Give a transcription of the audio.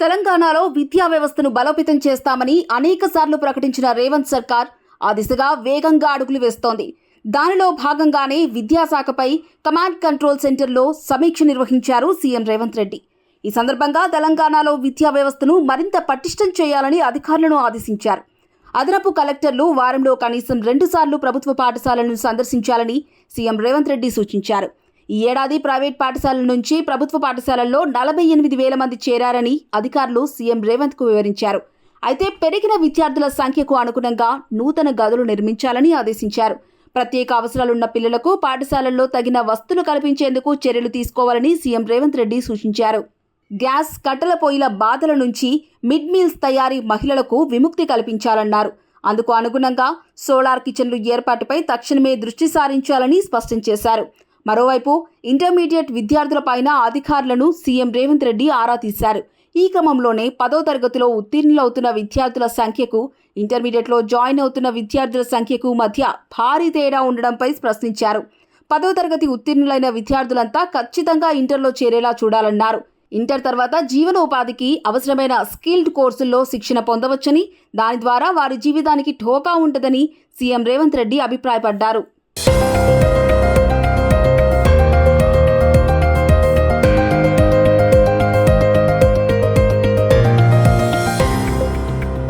తెలంగాణలో విద్యా వ్యవస్థను బలోపేతం చేస్తామని అనేక సార్లు ప్రకటించిన రేవంత్ సర్కార్ ఆ దిశగా వేగంగా అడుగులు వేస్తోంది. దానిలో భాగంగానే విద్యాశాఖపై కమాండ్ కంట్రోల్ సెంటర్లో సమీక్ష నిర్వహించారు సీఎం రేవంత్ రెడ్డి. ఈ సందర్భంగా తెలంగాణలో విద్యా వ్యవస్థను మరింత పటిష్టం చేయాలని అధికారులను ఆదేశించారు. అదనపు కలెక్టర్లు వారంలో కనీసం రెండుసార్లు ప్రభుత్వ పాఠశాలను సందర్శించాలని సీఎం రేవంత్ రెడ్డి సూచించారు. ఈ ఏడాది ప్రైవేట్ పాఠశాలల నుంచి ప్రభుత్వ పాఠశాలల్లో నలభై ఎనిమిది వేల మంది చేరారని అధికారులు సీఎం రేవంత్కు వివరించారు. అయితే పెరిగిన విద్యార్థుల సంఖ్యకు అనుగుణంగా నూతన గదులు నిర్మించాలని ఆదేశించారు. ప్రత్యేక అవసరాలున్న పిల్లలకు పాఠశాలల్లో తగిన వస్తువులు కల్పించేందుకు చర్యలు తీసుకోవాలని సీఎం రేవంత్ రెడ్డి సూచించారు. గ్యాస్ కట్టెల పొయ్యిల బాధల నుంచి మిడ్ మీల్స్ తయారీ మహిళలకు విముక్తి కల్పించాలన్నారు. అందుకు అనుగుణంగా సోలార్ కిచెన్లు ఏర్పాటుపై తక్షణమే దృష్టి సారించాలని స్పష్టం చేశారు. మరోవైపు ఇంటర్మీడియట్ విద్యార్థులపైన అధికారులను సీఎం రేవంత్ రెడ్డి ఆరా తీశారు. ఈ క్రమంలోనే పదో తరగతిలో ఉత్తీర్ణులవుతున్న విద్యార్థుల సంఖ్యకు ఇంటర్మీడియట్లో జాయిన్ అవుతున్న విద్యార్థుల సంఖ్యకు మధ్య భారీ తేడా ఉండడంపై ప్రశ్నించారు. పదో తరగతి ఉత్తీర్ణులైన విద్యార్థులంతా ఖచ్చితంగా ఇంటర్లో చేరేలా చూడాలన్నారు. ఇంటర్ తర్వాత జీవనోపాధికి అవసరమైన స్కిల్డ్ కోర్సుల్లో శిక్షణ పొందవచ్చని దాని ద్వారా వారి జీవితానికి ఠోకా ఉంటుందని సీఎం రేవంత్ రెడ్డి అభిప్రాయపడ్డారు.